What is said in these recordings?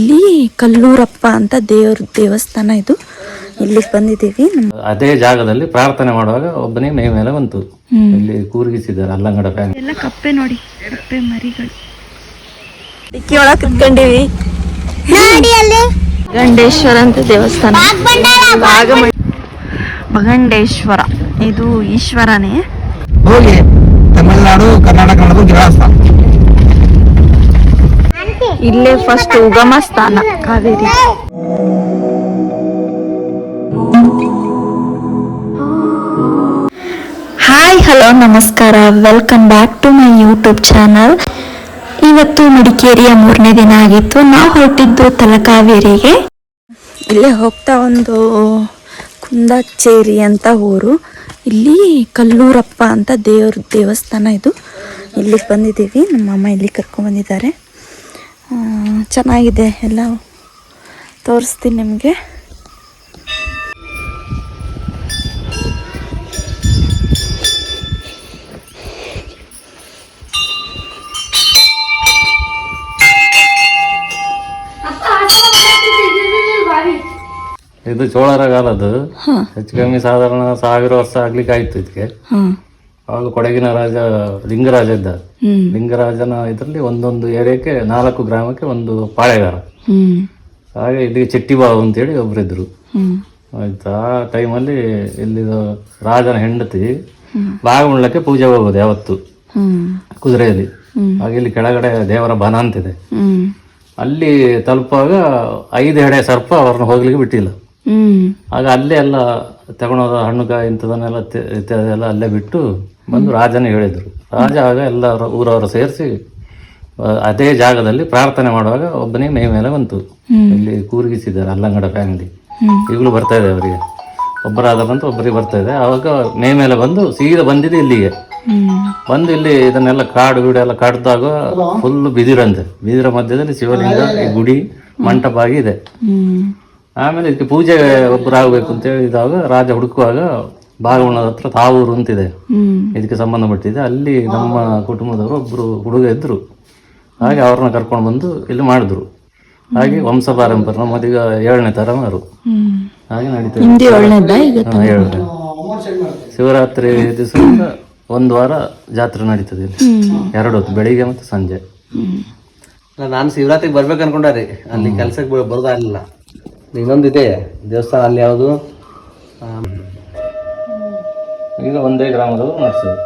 ಇಲ್ಲಿ ಕಲ್ಲೂರಪ್ಪ ಅಂತ ದೇವ್ರ ದೇವಸ್ಥಾನ ಇದು. ಇಲ್ಲಿಗೆ ಬಂದಿದ್ದೀವಿ. ಅದೇ ಜಾಗದಲ್ಲಿ ಪ್ರಾರ್ಥನೆ ಮಾಡುವಾಗ ಒಬ್ಬನೇ ಮೇ ಮೇಲೆ ಬಂತು. ಇಲ್ಲಿ ಕೂರ್ಗಿಸಿದ್ದಾರೆ ಅಲ್ಲಂಗಡ ಫ್ಯಾನ್ ಎಲ್ಲ ಕಪ್ಪೆ ನೋಡಿ ಕಪ್ಪೆ ಮರಿಗಳು. ಡಿಕ್ಕಿ ಒಳಗೆ ಕುತ್ಕೊಂಡಿವಿ. ಗಂಡೇಶ್ವರ ಅಂತ ದೇವಸ್ಥಾನ. ಭಗಂಡೇಶ್ವರ ಇದು ಈಶ್ವರನೇ. ಹೋಗಿ ತಮಿಳುನಾಡು ಕರ್ನಾಟಕ ಇಲ್ಲೇ ಫಸ್ಟ್ ಉಗಮ ಸ್ಥಾನ, ಕಾವೇರಿ. ಹಾಯ್, ಹಲೋ, ನಮಸ್ಕಾರ. Welcome back to my YouTube channel ಇವತ್ತು ಮಡಿಕೇರಿಯ ಮೂರನೇ ದಿನ ಆಗಿತ್ತು. ನಾವು ಹೊರಟಿದ್ದು ತಲಕಾವೇರಿಗೆ. ಇಲ್ಲೇ ಹೋಗ್ತಾ ಒಂದು ಕುಂದಾಚೇರಿ ಅಂತ ಊರು. ಇಲ್ಲಿ ಕಲ್ಲೂರಪ್ಪ ಅಂತ ದೇವ್ರ ದೇವಸ್ಥಾನ ಇದು. ಇಲ್ಲಿಗೆ ಬಂದಿದ್ದೀವಿ. ನಮ್ಮ ಅಮ್ಮ ಇಲ್ಲಿ ಕರ್ಕೊಂಡ್ಬಂದಿದ್ದಾರೆ ಚೆನ್ನಾಗಿದೆ ಎಲ್ಲ ತೋರಿಸ್ತೀನಿ ನಿಮಗೆ. ಇದು ಚೋಳರ ಕಾಲದ್ದು. ಹೆಚ್ಚು ಕಮ್ಮಿ ಸಾಧಾರಣ ಸಾವಿರ ವರ್ಷ ಆಗ್ಲಿಕ್ಕೆ ಆಯ್ತು ಇದಕ್ಕೆ ಅವಾಗ ಕೊಡಗಿನ ರಾಜ ಲಿಂಗರಾಜ ಇದ್ದ. ಲಿಂಗರಾಜನ ಇದರಲ್ಲಿ ಒಂದೊಂದು ಏರಿಯಾಕ್ಕೆ ನಾಲ್ಕು ಗ್ರಾಮಕ್ಕೆ ಒಂದು ಪಾಳೆಗಾರ. ಹಾಗೆ ಇಲ್ಲಿ ಚೆಟ್ಟಿಬಾವು ಅಂತೇಳಿ ಒಬ್ರಿದ್ರು. ಹ್ಞೂ ಆಯ್ತಾ? ಆ ಟೈಮಲ್ಲಿ ಇಲ್ಲಿ ರಾಜನ ಹೆಂಡತಿ ಭಾಗಮಂಡಲಕ್ಕೆ ಪೂಜೆ ಹೋಗೋದು ಯಾವತ್ತು. ಕುದುರೆಯಲ್ಲಿ. ಹಾಗೆ ಇಲ್ಲಿ ಕೆಳಗಡೆ ದೇವರ ಬನ ಅಂತಿದೆ. ಅಲ್ಲಿ ತಲುಪುವಾಗ ಐದು ಹೆಡೆ ಸರ್ಪ ಅವ್ರನ್ನ ಹೋಗ್ಲಿಕ್ಕೆ ಬಿಟ್ಟಿಲ್ಲ. ಆಗ ಅಲ್ಲೇ ಎಲ್ಲ ತಗೊಂಡೋದ ಹಣ್ಣುಕಾಯಿ ಇಂಥದನ್ನೆಲ್ಲ ತೆ- ಇತ್ಯಾದಿ ಎಲ್ಲ ಅಲ್ಲೇ ಬಿಟ್ಟು ಬಂದು ರಾಜನೇ ಹೇಳಿದರು. ರಾಜ ಆಗ ಎಲ್ಲ ಊರವರು ಸೇರಿಸಿ ಅದೇ ಜಾಗದಲ್ಲಿ ಪ್ರಾರ್ಥನೆ ಮಾಡುವಾಗ ಒಬ್ಬನೇ ಮೈ ಮೇಲೆ ಬಂತು. ಇಲ್ಲಿ ಕೂರ್ಗಿಸಿದ್ದಾರೆ ಅಲ್ಲಂಗಡ ಫ್ಯಾಮಿಲಿ ಈಗಲೂ ಬರ್ತಾ ಇದೆ ಅವರಿಗೆ. ಒಬ್ಬರಾದ ಬಂತು ಒಬ್ಬರಿಗೆ ಬರ್ತಾ ಇದೆ. ಆವಾಗ ಮೇ ಮೇಲೆ ಬಂದು ಸೀದಾ ಬಂದಿದೆ ಇಲ್ಲಿಗೆ. ಬಂದು ಇಲ್ಲಿ ಇದನ್ನೆಲ್ಲ ಕಾಡು ಗಿಡ ಎಲ್ಲ ಕಡ್ದಾಗ ಫುಲ್ ಬಿದಿರಂತೆ. ಬಿದಿರ ಮಧ್ಯದಲ್ಲಿ ಶಿವಲಿಂಗ ಈ ಗುಡಿ ಮಂಟಪ ಆಗಿದೆ ಆಮೇಲೆ ಇದಕ್ಕೆ ಪೂಜೆ ಒಬ್ಬರು ಆಗಬೇಕು ಅಂತ ಹೇಳಿದಾಗ ರಾಜ ಹುಡುಕುವಾಗ ಭಾಗಮಂಡಲದ ಹತ್ರ ತಾವೂರು ಅಂತಿದೆ. ಇದಕ್ಕೆ ಸಂಬಂಧಪಟ್ಟಿದೆ. ಅಲ್ಲಿ ನಮ್ಮ ಕುಟುಂಬದವರು ಒಬ್ಬರು ಹುಡುಗ ಇದ್ದರು ಹಾಗೆ ಅವ್ರನ್ನ ಕರ್ಕೊಂಡು ಬಂದು ಇಲ್ಲಿ ಮಾಡಿದ್ರು. ಹಾಗೆ ವಂಶ ಪಾರಂಪರ್ಯ ನಮ್ಮದೀಗ ಏಳನೇ ತರ ಮಾರು. ಹಾಗೆ ನಡೀತದೆ ಹಿಂದಿ ಒಳ್ಳೆದ ಈಗ ಹಾ, ಏಳನೇ ಶಿವರಾತ್ರಿ ದಿವಸದಿಂದ ಒಂದು ವಾರ ಜಾತ್ರೆ ನಡೀತದೆ ಇಲ್ಲಿ. ಎರಡು ಹೊತ್ತು ಬೆಳಿಗ್ಗೆ ಮತ್ತು ಸಂಜೆ. ನಾನು ಶಿವರಾತ್ರಿಗೆ ಬರ್ಬೇಕು ಅನ್ಕೊಂಡಾರಿ. ಅಲ್ಲಿ ಕೆಲ್ಸಕ್ಕೆ ಬರೋದಾಗಲಿಲ್ಲ. ಇನ್ನೊಂದು ಇದೆ ದೇವಸ್ಥಾನ ಅಲ್ಲಿ ಯಾವುದು? ಈಗ ಒಂದೇ ಗ್ರಾಮದವರು ಮಾಡಿಸೋದು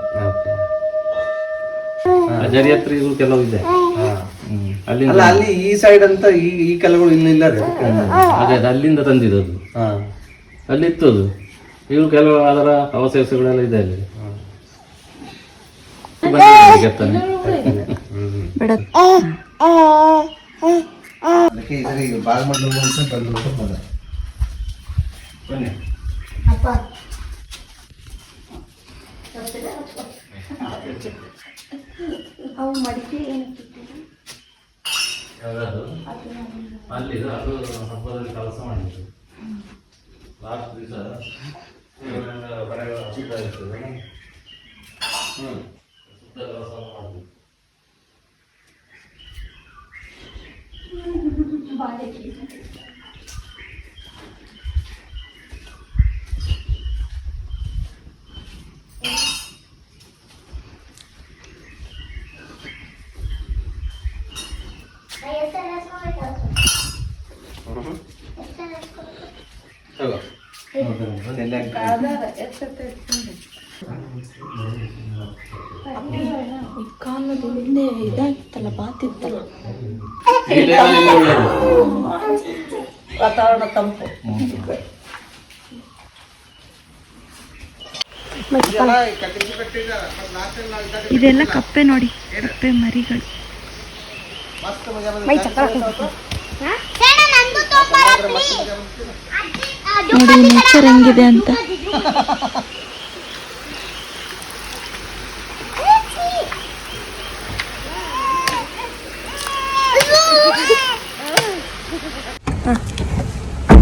ಅಜರಿ ಹತ್ರ ಇದು ಕೆಲವು ಇದೆ. ಹ್ಮ್. ಅಲ್ಲಿಂದ ಅಲ್ಲ ಅಲ್ಲಿ ಈ ಸೈಡ್ ಅಂತ ಈ ಈ ಕಲ್ಲುಗಳು ಇಲ್ಲಿ ಇಲ್ಲ ರೀ ಅದೇ ಅದು ಅಲ್ಲಿಂದ ತಂದಿದ್ದು ಹಾ. ಅಲ್ಲಿತ್ತು ಅದು ಇವು ಕೆಲವು ಅದರ ಅವಶೇಷಗಳೆಲ್ಲ ಇದೆ ಅಲ್ಲಿ. ಬಂದು. ಬಂದ ಮಡಿಕೆ ಏನು ಅಲ್ಲಿ ಅದು ಹಬ್ಬದಲ್ಲಿ ಕೆಲಸ ಮಾಡಿದ್ದು ಲಾಸ್ಟ್ ದಿವಸ ಮನೆಗಳ ಚಿಕ್ಕ ಇರ್ತದೆ ಕೆಲಸ ಮಾಡಿದ್ವಿ ತಗೋ ಕಾಲದ ಇದಾಗಿತ್ತಲ್ಲ. ವಾತಾವರಣ ತಂಪು ಇದೆಲ್ಲ ಕಪ್ಪೆ ನೋಡಿ ಕಪ್ಪೆ ಮರಿಗಳು ನೋಡಿ ನೇಚರ್ ಹೆಂಗಿದೆ ಅಂತ.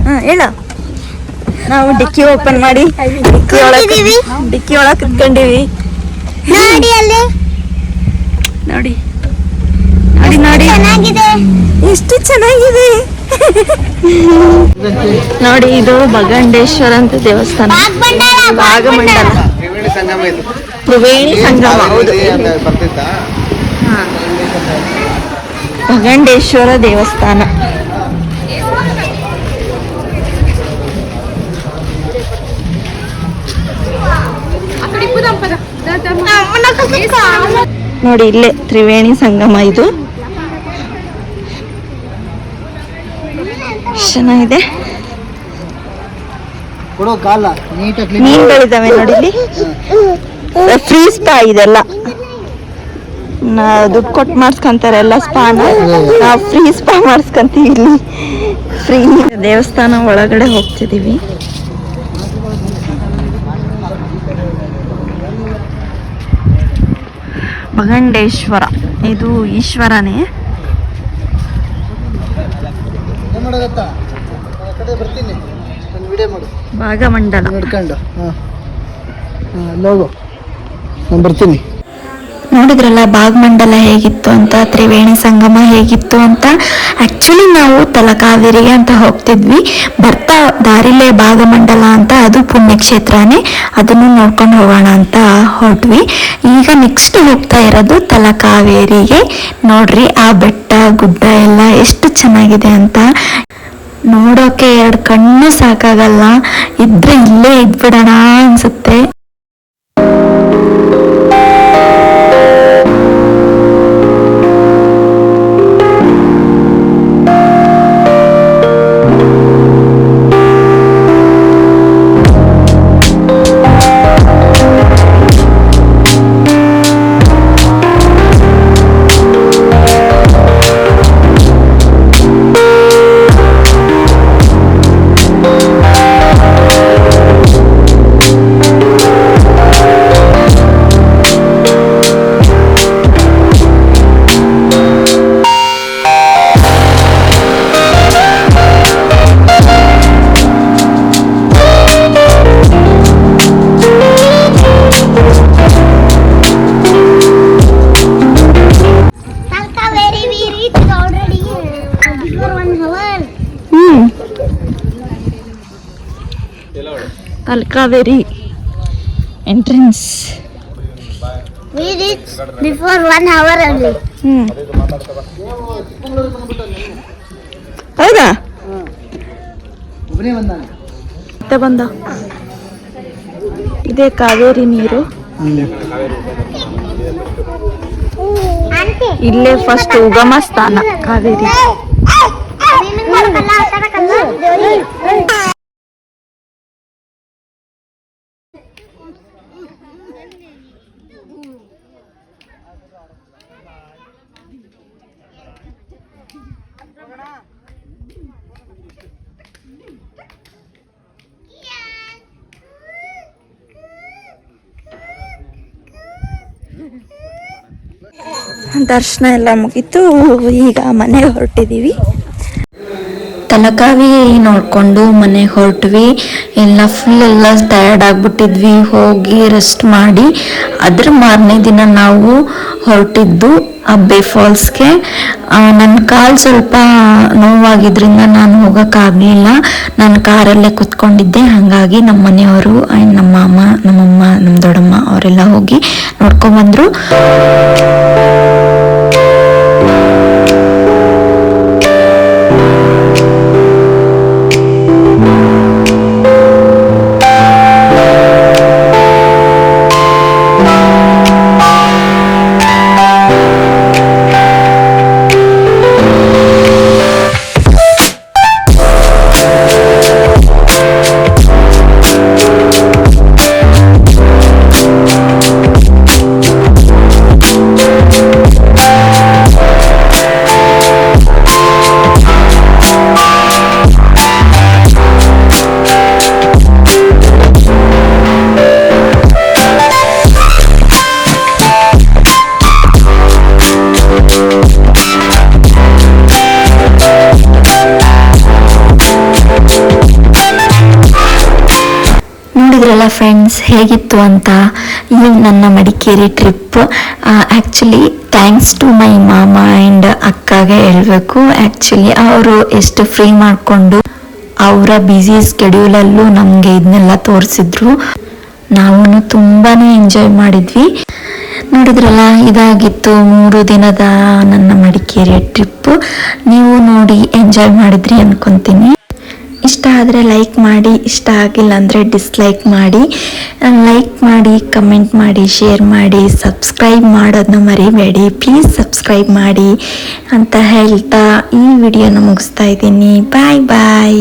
ಹಾ ಹೇಳ. ನಾವು ಡಿಕ್ಕಿ ಓಪನ್ ಮಾಡಿ ಡಿಕ್ಕಿ ಒಳಗೆ ಡಿಕ್ಕಿ ಒಳಗೆ ಕುತ್ಕೊಂಡಿವಿ ನೋಡಿ. ನೋಡಿ. ನೋಡಿ ಎಷ್ಟು ಚೆನ್ನಾಗಿದೆ. ನೋಡಿ ಇದು ಬಗಂಡೇಶ್ವರ ಅಂತ ದೇವಸ್ಥಾನ. ಭಾಗಮಂಡಲ ತ್ರಿವೇಣಿ ಸಂಗಮ ಇದು. ತ್ರಿವೇಣಿ ಸಂಗಮ ಹೌದು. ಭಗಂಡೇಶ್ವರ ದೇವಸ್ಥಾನ. ನೋಡಿ ಇಲ್ಲೇ ತ್ರಿವೇಣಿ ಸಂಗಮ ಇದು ಎಷ್ಟ್ ಚೆನ್ನಾಗಿದೆ. ಮೀನುಗಳಿದಾವೆ ನೋಡಿ ಇಲ್ಲಿ ಫ್ರೀ ಸ್ಪಾ ಇದೆಲ್ಲ. ದುಡ್ಡು ಕೊಟ್ಟು ಮಾಡಿಸ್ಕೊಂತಾರೆ ಎಲ್ಲ ಸ್ಪಾನ ನಾವು ಫ್ರೀ ಸ್ಪಾ ಮಾಡಿಸ್ಕೊಂತೀವಿ ಇಲ್ಲಿ. ಫ್ರೀ ದೇವಸ್ಥಾನ ಒಳಗಡೆ ಹೋಗ್ತಿದೀವಿ ಭಗಂಡೇಶ್ವರ ಇದು ಈಶ್ವರನೇ. ಕಡೆ ಬರ್ತೀನಿ. ವಿಡಿಯೋ ಮಾಡು. ಭಾಗಮಂಡಲ. ನೋಡ್ಕೊಂಡು. ಹಾಂ. ಹಾಂ ಹೋಗು ನಾನು ಬರ್ತೀನಿ. ನೋಡಿದ್ರಲ್ಲ ಭಾಗಮಂಡಲ ಹೇಗಿತ್ತು ಅಂತ ತ್ರಿವೇಣಿ ಸಂಗಮ ಹೇಗಿತ್ತು ಅಂತ. ಆಕ್ಚುಲಿ ನಾವು ತಲಕಾವೇರಿಗೆ ಅಂತ ಹೋಗ್ತಿದ್ವಿ. ಬರ್ತಾ ದಾರಿಲೇ ಭಾಗಮಂಡಲ ಅಂತ ಅದು ಪುಣ್ಯಕ್ಷೇತ್ರನೇ. ಅದನ್ನು ನೋಡ್ಕೊಂಡು ಹೋಗೋಣ ಅಂತ ಹೊರಟ್ವಿ. ಈಗ ನೆಕ್ಸ್ಟ್ ಹೋಗ್ತಾ ಇರೋದು ತಲಕಾವೇರಿಗೆ. ನೋಡ್ರಿ ಆ ಬೆಟ್ಟ ಗುಡ್ಡ ಎಲ್ಲ ಎಷ್ಟು ಚೆನ್ನಾಗಿದೆ ಅಂತ. ನೋಡೋಕೆ ಎರಡು ಕಣ್ಣು ಸಾಕಾಗಲ್ಲ. ಇದ್ರೆ ಇಲ್ಲೇ ಇದ್ಬಿಡೋಣ ಅನ್ಸುತ್ತೆ. Talakaveri entrance We reached before one hour only. Hmm. ಹೌದಾ? ಮತ್ತೆ ಬಂದ? ಇದೇ ಕಾವೇರಿ ನೀರು. ಇಲ್ಲೇ ಫಸ್ಟ್ ಉಗಮ ಸ್ಥಾನ ಕಾವೇರಿ. ದರ್ಶನ ಎಲ್ಲ ಮುಗೀತು, ಈಗ ಮನೆಗೆ ಹೊರಟಿದೀವಿ. ತಲಕಾವಿ ನೋಡ್ಕೊಂಡು ಮನೆ ಹೊರಟ್ವಿ. ಎಲ್ಲ ಫುಲ್ ಎಲ್ಲ ಟಯರ್ಡ್ ಆಗ್ಬಿಟ್ಟಿದ್ವಿ. ಹೋಗಿ ರೆಸ್ಟ್ ಮಾಡಿ. ಅದ್ರ ಮಾರನೇ ದಿನ ನಾವು ಹೊರಟಿದ್ದು ಅಬ್ಬೆ ಫಾಲ್ಸ್ಗೆ. ನನ್ನ ಕಾಲು ಸ್ವಲ್ಪ ನೋವಾಗಿದ್ರಿಂದ ನಾನು ಹೋಗೋಕ್ಕಾಗಲಿಲ್ಲ ನಾನು ಕಾರಲ್ಲೇ ಕುತ್ಕೊಂಡಿದ್ದೆ. ಹಾಗಾಗಿ ನಮ್ಮ ಮನೆಯವರು ಆ್ಯಂಡ್ ನಮ್ಮ ಮಾಮ, ನಮ್ಮಮ್ಮ ನಮ್ಮ ದೊಡ್ಡಮ್ಮ, ಅವರೆಲ್ಲ ಹೋಗಿ ನೋಡ್ಕೊಂಬಂದ್ರು. ಫ್ರೆಂಡ್ಸ್ ಹೇಗಿತ್ತು ಅಂತ ಈ ನನ್ನ Madikeri trip actually thanks to my ಮಾಮ ಆ್ಯಂಡ್ ಅಕ್ಕಗೆ ಹೇಳಬೇಕು. ಆ್ಯಕ್ಚುಲಿ ಅವರು ಎಷ್ಟು ಫ್ರೀ ಮಾಡಿಕೊಂಡು ಅವರ ಬ್ಯುಸಿ ಸ್ಕೆಡ್ಯೂಲಲ್ಲೂ ನಮಗೆ ಇದನ್ನೆಲ್ಲ ತೋರಿಸಿದ್ರು. ನಾವು ತುಂಬಾ ಎಂಜಾಯ್ ಮಾಡಿದ್ವಿ. ನೋಡಿದ್ರಲ್ಲ, ಇದಾಗಿತ್ತು ಮೂರು ದಿನದ ನನ್ನ ಮಡಿಕೇರಿ ಟ್ರಿಪ್ಪು ನೀವು ನೋಡಿ ಎಂಜಾಯ್ ಮಾಡಿದ್ರಿ ಅನ್ಕೊಂತೀನಿ. ಇಷ್ಟ ಆದರೆ ಲೈಕ್ ಮಾಡಿ, ಇಷ್ಟ ಆಗಿಲ್ಲ ಅಂದರೆ ಡಿಸ್ಲೈಕ್ ಮಾಡಿ. ಲೈಕ್ ಮಾಡಿ ಕಮೆಂಟ್ ಮಾಡಿ ಶೇರ್ ಮಾಡಿ ಸಬ್ಸ್ಕ್ರೈಬ್ ಮಾಡೋದನ್ನ ಮರಿಬೇಡಿ. ಪ್ಲೀಸ್ ಸಬ್ಸ್ಕ್ರೈಬ್ ಮಾಡಿ ಅಂತ ಹೇಳ್ತಾ ಈ ವಿಡಿಯೋನ ಮುಗಿಸ್ತಾ ಇದ್ದೀನಿ. ಬಾಯ್ ಬಾಯ್